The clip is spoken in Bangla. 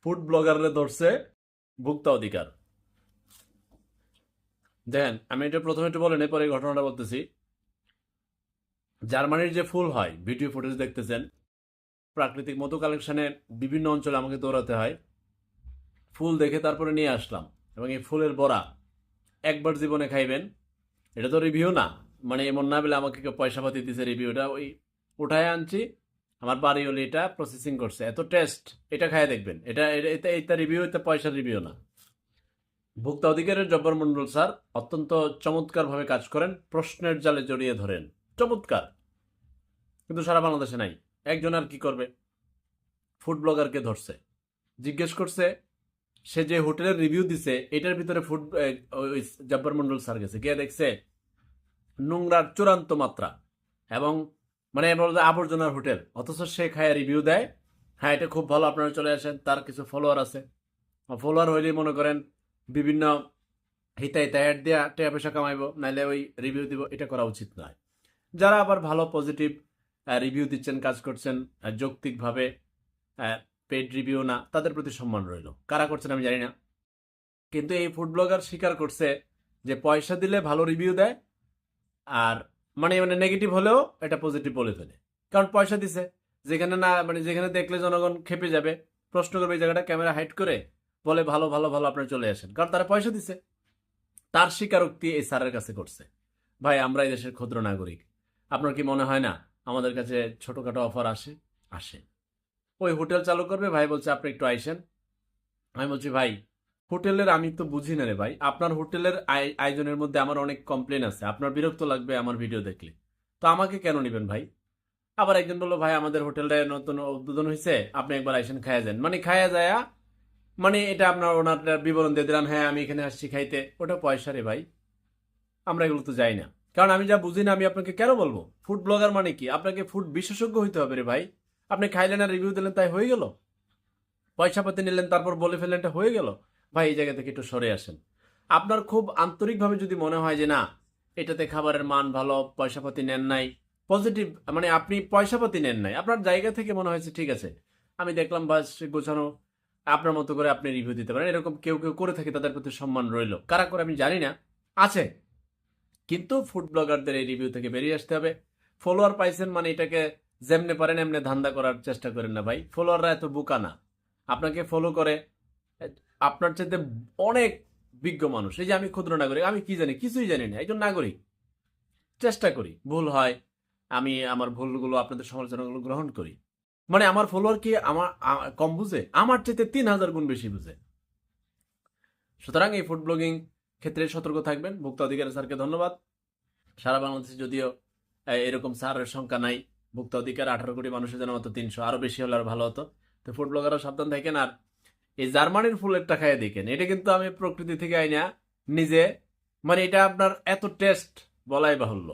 ফুড ব্লগাররে ধরছে ভুক্তা অধিকার। দেখেন, আমি এটা প্রথমে একটু বলেন, এরপরে ঘটনাটা বলতেছি। জার্মানির যে ফুল হয়, ভিডিও ফুটেজ দেখতেছেন, প্রাকৃতিক মতো কালেকশনে বিভিন্ন অঞ্চলে আমাকে দৌড়াতে হয়। ফুল দেখে তারপরে নিয়ে আসলাম, এবং এই ফুলের বড়া একবার জীবনে খাইবেন। এটা তো রিভিউ না মানে এমন না বলে আমাকে কেউ পয়সা পাতি দিছে রিভিউটা ওই উঠায় আনছি আমার বাড়ি হলে এটা প্রসেসিং করছে। এত টেস্ট এটা খায় দেখবেন। এটা, এটা- এটা রিভিউ এটা পয়সার রিভিউ না। ভোক্তা অধিকারের জব্বর মন্ডল স্যার অত্যন্ত চমৎকারভাবে কাজ করেন, প্রশ্নের জালে জড়িয়ে ধরেন। চমৎকার। কিন্তু সারা বাংলাদেশে নাই। একজন আর কি করবে? ফুড ব্লগারকে ধরছে। জিজ্ঞেস করছে, সে যে হোটেলের রিভিউ দিছে, এটার ভিতরে ফুড ওই জব্বর মন্ডল স্যার গেছে। গিয়ে দেখছে, নোংরার চূড়ান্ত মাত্রা এবং মানে বলতে আবর্জনার হোটেল। অথচ সে খায় রিভিউ দেয়। হ্যাঁ এটা খুব ভালো, আপনারা চলে আসেন, তার কিছু ফলোয়ার আছে। ফলোয়ার হইলে মনে করেন বিভিন্ন হিতা হিতা দেওয়া টাকা পয়সা কামাইবো, নাইলে ওই রিভিউ দিব, এটা করা উচিত নয়। যারা আবার ভালো পজিটিভ রিভিউ দিচ্ছেন, কাজ করছেন যৌক্তিকভাবে পেড রিভিউ না, তাদের প্রতি সম্মান রইল। কারা করছেন আমি জানি না। কিন্তু এই ফুড ব্লগার স্বীকার করছে যে পয়সা দিলে ভালো রিভিউ দেয়, আর মানে মানে নেগেটিভ হলেও এটা পজিটিভ বলে ফেলে। কারণ পয়সা দিছে। যেখানে না মানে যেখানে দেখলে জনগণ খেপে যাবে, প্রশ্ন করবে এই জায়গাটা ক্যামেরা হাইট করে, বলে ভালো ভালো ভালো আপনারা চলে আসেন। কারণ তারা পয়সা দিছে। তার স্বীকারোক্তি এই স্যারের কাছে করছে ভাই, আমরা এই দেশের ক্ষুদ্র নাগরিক। আপনার কি মনে হয় না আমাদের কাছে ছোটখাটো অফার আসে? আসে। ওই হোটেল চালু করবে, ভাই বলছে, আপনি একটু আইসেন। আমি বলছি, ভাই হোটেলের, আমি তো বুঝি না রে ভাই। আপনার হোটেলের আয়- আয়োজনের মধ্যে আমার অনেক কমপ্লেন আছে। আপনার বিরক্ত লাগবে আমার ভিডিও দেখলে। তো আমাকে কেন নেবেন ভাই? আবার একজন বলল, ভাই, আমাদের হোটেলটা নতুন উদ্বোধন হয়েছে। আপনি একবার আইসেন, খায়া যান। মানে খায়া যায় মানে এটা আপনার ওনার বিবরণ দিয়ে দিলাম হ্যাঁ আমি এখানে আসছি খাইতে। ওটা পয়সা রে ভাই। আমরা এগুলো তো যাই না। কারণ আমি যা বুঝি না, আমি আপনাকে কেন বলব? ফুড ব্লগার মানে কি? আপনাকে ফুড বিশেষজ্ঞ হইতে হবে রে ভাই। আপনি খাইলেন আর রিভিউ দিলেন, তাই হয়ে গেল? পয়সা পাতি নিলেন, তারপর বলে ফেললেন, এটা হয়ে গেল? ভাই, এই জায়গা থেকে একটু সরে আসেন। আপনার খুব আন্তরিকভাবে যদি মনে হয় যে না, এটাতে খাবারের মান ভালো পয়সা পাতি নেন নাই পজিটিভ মানে আপনি পয়সা পাতি নেন নাই, আপনার জায়গা থেকে মনে হয়েছে ঠিক আছে, আমি দেখলাম বাস গোছানো, আপনার মতো করে আপনি রিভিউ দিতে পারেন। এরকম কেউ কেউ করে থাকে, তাদের প্রতি সম্মান রইল। কারা করে আমি জানি না, আছে। কিন্তু ফুড ব্লগারদের এই রিভিউ থেকে বেরিয়ে আসতে হবে। ফলোয়ার পাইছেন মানে এটাকে যেমনে পারেন, এমনি ধান্দা করার চেষ্টা করেন না ভাই। ফলোয়াররা এত বোকা না। আপনাকে ফলো করে আপনার চাইতে অনেক বিজ্ঞ মানুষ। এই যে আমি ক্ষুদ্র নাগরিক, আমি কি জানি? কিছুই জানি না। একজন নাগরিক। চেষ্টা করি। ভুল হয়, আমি আমার ভুলগুলো, আপনাদের সমালোচনাগুলো গ্রহণ করি। মানে আমার ফলোয়ার কি আমার কম বুঝে? আমার চাইতে তিন হাজার গুণ বেশি বুঝে। সুতরাং এই ফুড ব্লগিং ক্ষেত্রে সতর্ক থাকবেন। ভোক্তা অধিকারী স্যারকে ধন্যবাদ। সারা বাংলাদেশে যদিও এরকম স্যারের সংখ্যা নাই, ভোক্তা অধিকার আঠারো কোটি মানুষের জন্য মাত্র তিনশো। আরও বেশি হলে আর ভালো হতো। তো ফুড ব্লগাররা সাবধান থাকেন আর এই জার্মানির ফুলেরটা খাইয়ে দেখেন। এটা কিন্তু আমি প্রকৃতি থেকে আইনা নিজে মানে এটা আপনার এত টেস্ট বলাই বাহুল্য।